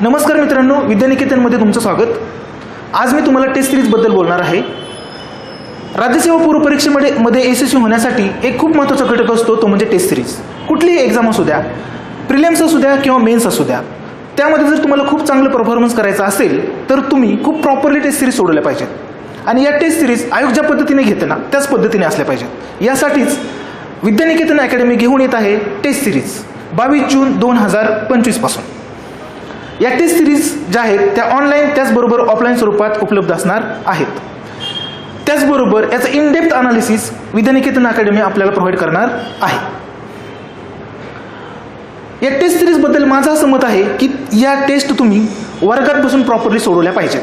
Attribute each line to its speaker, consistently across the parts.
Speaker 1: नमस्कार मित्रांनो विद्यानिकेतनमध्ये तुमचं स्वागत. आज मी तुम्हाला टेस्ट सिरीजबद्दल बोलणार आहे. राज्यसेवा पूर्व परीक्षेमध्ये मध्ये यशस्वी होण्यासाठी एक खूप महत्त्वाचा घटक असतो तो म्हणजे टेस्ट सिरीज कुठलीही एक्झाम असू द्या प्रिलियम्स असू द्या किंवा मेन्स असू द्या त्यामध्ये जर तुम्हाला खूप चांगलं परफॉर्मन्स करायचा असेल तर तुम्ही खूप प्रॉपरली टेस्ट सिरीज सोडवल्या पाहिजेत. आणि या टेस्ट सिरीज आयोग ज्या पद्धतीने घेते ना त्याच पद्धतीने असल्या पाहिजेत. यासाठीच विद्यानिकेतन अकॅडमी घेऊन येत आहे टेस्ट सिरीज बावीस जून दोन हजार पंचवीसपासून या टेस्ट सिरीज ज्या आहेत त्या ऑनलाईन त्याचबरोबर ऑफलाईन स्वरूपात उपलब्ध असणार आहेत. त्याचबरोबर याचं in depth analysis Vidyaniketan academy provide provide करणार आहे. या टेस्ट सिरीजबद्दल माझं असं मत आहे की या टेस्ट तुम्ही वर्गात बसून प्रॉपरली सोडवल्या पाहिजेत.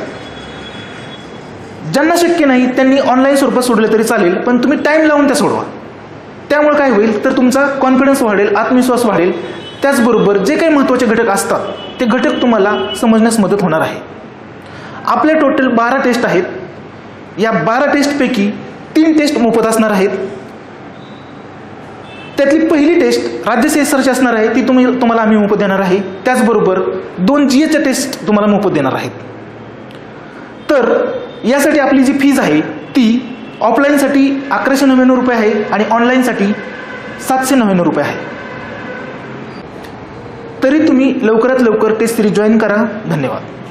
Speaker 1: ज्यांना शक्य नाही त्यांनी ऑनलाईन स्वरूपात सोडलं तरी चालेल पण तुम्ही टाईम लावून त्या सोडवा. त्यामुळे काय होईल? तर तुमचा कॉन्फिडन्स वाढेल आत्मविश्वास वाढेल. त्याचबरोबर जे काही महत्त्वाचे घटक असतात ते घटक तुम्हाला समजण्यास मदत होणार आहे. आपल्या टोटल बारा टेस्ट आहेत. या बारा टेस्टपैकी तीन टेस्ट मोफत असणार आहेत. त्यातली पहिली टेस्ट राज्य सेसरची असणार आहे ती तुम्ही तुम्हाला आम्ही मोफत देणार आहे. त्याचबरोबर दोन जी एच्या टेस्ट तुम्हाला मोफत देणार आहेत. तर यासाठी आपली जी फीज आहे ती ऑफलाईनसाठी अकराशे नव्याण्णव रुपये आहे आणि ऑनलाईनसाठी सातशे नव्याण्णव रुपये आहे. तरी तुम्ही लवकरात लवकर टेस्ट सिरीज जॉईन करा. धन्यवाद.